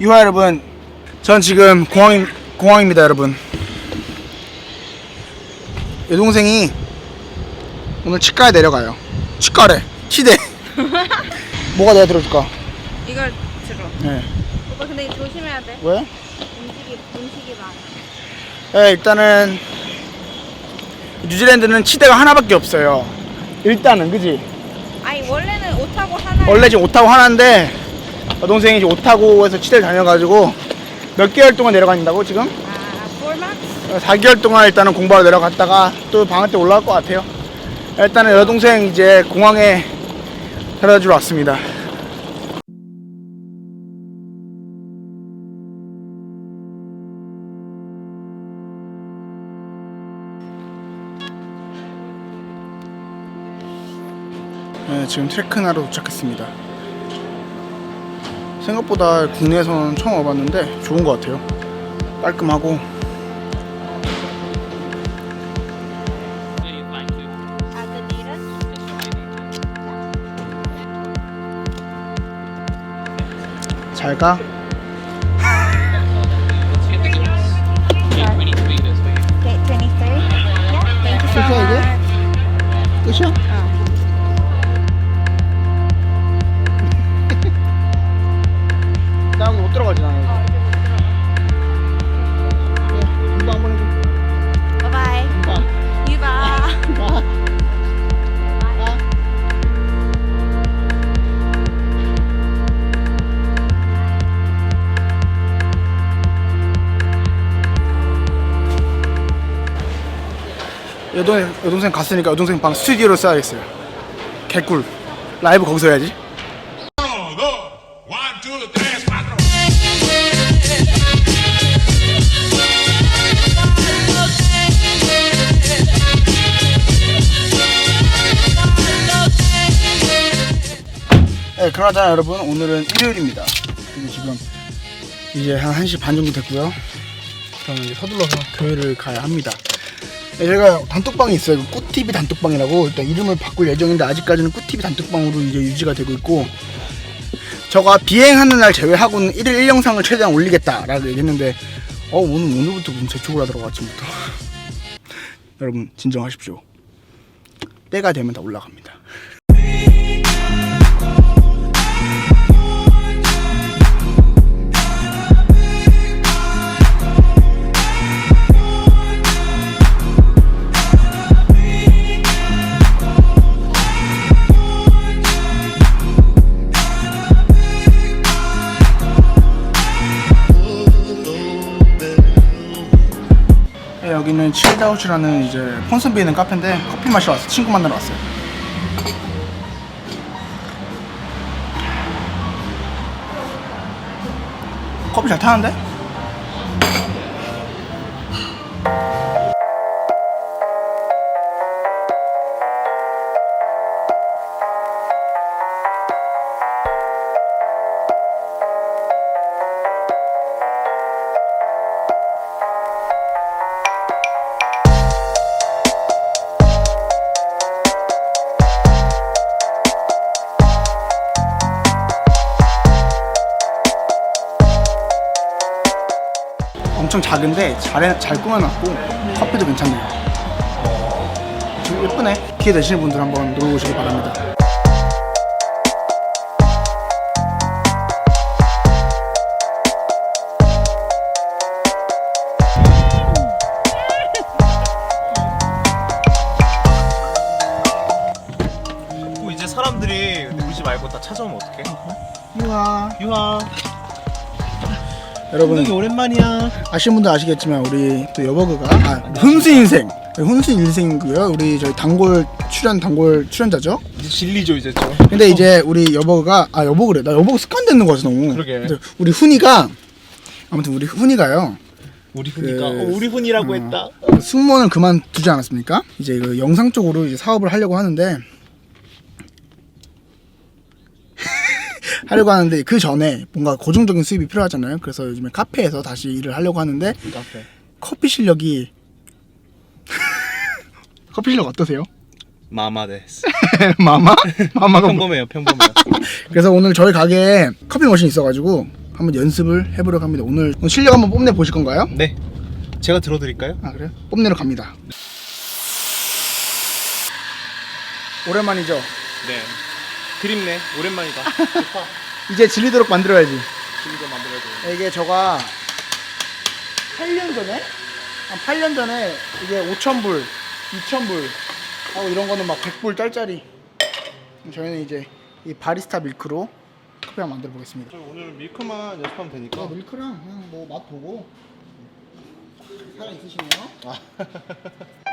이화 여러분, 전 지금 공항 공항입니다, 여러분. 여동생이 오늘 치과에 내려가요. 치과래. 치대. 뭐가 내가 들어줄까? 이걸 들어. 네. 오빠 근데 조심해야 돼. 왜? 음식이 음식이 많아. 네, 일단은 뉴질랜드는 치대가 하나밖에 없어요. 일단은 그지? 원래는 옷하고 하나. 원래 지금 오타고 하나인데 여동생이 지금 오타고에서 치대를 다녀가지고 몇 개월 동안 내려간다고 지금? 아 폴막스. 4개월 동안 일단은 공부하러 내려갔다가 또 방학 때 올라갈 것 같아요. 일단은 여동생 이제 공항에 데려다 주러 왔습니다. 네, 지금 트레크나로 도착했습니다. 생각보다 국내에서는 처음 와봤는데 좋은 것 같아요. 깔끔하고 잘 가. okay, 23. Yeah. Thank you so 끝이야, 이게? 끝이야? 여동생, 여동생 갔으니까 여동생 방 스튜디오로 써야겠어요. 개꿀. 라이브 거기서 해야지. 네, 그러자 여러분 오늘은 일요일입니다. 그리고 지금 이제 한 1시 반 정도 됐고요. 저는 이제 서둘러서 교회를 가야 합니다. 네, 저희가 단톡방이 있어요. 그 꿀TV 단톡방이라고 일단 이름을 바꿀 예정인데 아직까지는 꿀TV 단톡방으로 이제 유지가 되고 있고 저가 비행하는 날 제외하고는 1일 1영상을 최대한 올리겠다라고 얘기했는데 어 오늘 오늘부터 무슨 재촉을 하더라고 아침부터 여러분 진정하십시오. 때가 되면 다 올라갑니다. 여기는 칠다우치라는 이제 폰슨비에 있는 카페인데 커피 마시러 왔어요. 친구 만나러 왔어요. 커피 잘 타는데? 엄청 작은데 잘, 잘 꾸며놨고 커피도 괜찮네요. 좀 예쁘네. 기회 되시는 분들 한번 놀러 오시기 바랍니다. 뭐 이제 사람들이 우리 말고 다 찾아오면 어떡해? 우와. 유하 여러분 오랜만이야 아시는 분들 아시겠지만 우리 또 여버그가 아, 훈수 인생 훈수 인생이고요. 우리 저희 단골 출연 단골 출연자죠. 이제 진리죠 이제 좀 근데 이제 우리 여버가 아 여버그래 나 여버그 습관 되는 거지 너무. 그러게. 근데 우리 훈이가 아무튼 우리 훈이가요. 우리 훈이가 그- 어, 우리 훈이라고 어. 했다 승무원을 그만두지 않았습니까? 이제 그 영상 쪽으로 이제 사업을 하려고 하는데 하려고 하는데 그 전에 뭔가 고정적인 수입이 필요하잖아요. 그래서 요즘에 카페에서 다시 일을 하려고 하는데 카페 커피 실력이 커피 실력 어떠세요? 마마데스. 마마? 마마가 뭐? 평범해요, 평범해요. 그래서 오늘 저희 가게에 커피 머신이 있어가지고 한번 연습을 해보려고 합니다. 오늘 오늘 실력 한번 뽐내 보실 건가요? 네. 제가 들어드릴까요? 아 그래요? 뽐내러 갑니다. 오랜만이죠. 네. 그립네. 오랜만이다. 이제 질리도록 만들어야지. 지금 만들어야 돼. 이게 저가 8년 전에 한 8년 전에 이게 5,000불, 2,000불 하고 이런 거는 막 100불 짤짜리. 저희는 이제 이 바리스타 밀크로 커피 한번 만들어 보겠습니다. 오늘 밀크만 연습하면 되니까. 어, 밀크랑 그냥 뭐 맛 보고 살아 있으시네요. 아,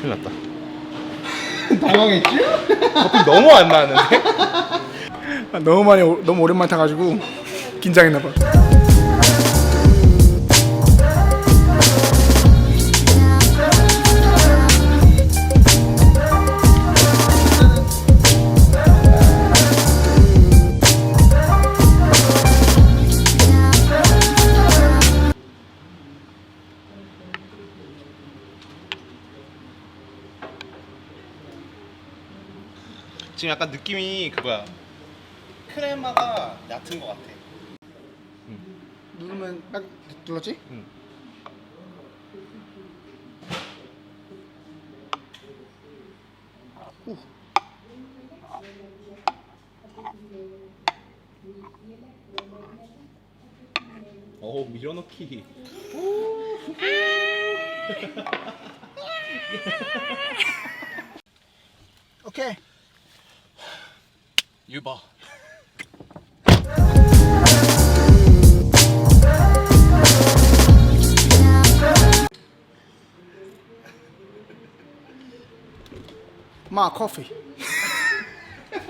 큰일 났다. 당황했지? 커피 너무 안 나는데? 아, 너무 많이 오- 너무 오랜만에 타가지고 긴장했나 봐. 지금 약간 느낌이 그거야. 크레마가 얕은 것 같아. 누르면 딱 눌렀지? 응. 후. 오, 밀어넣기. 오케이. 유바. 마 커피.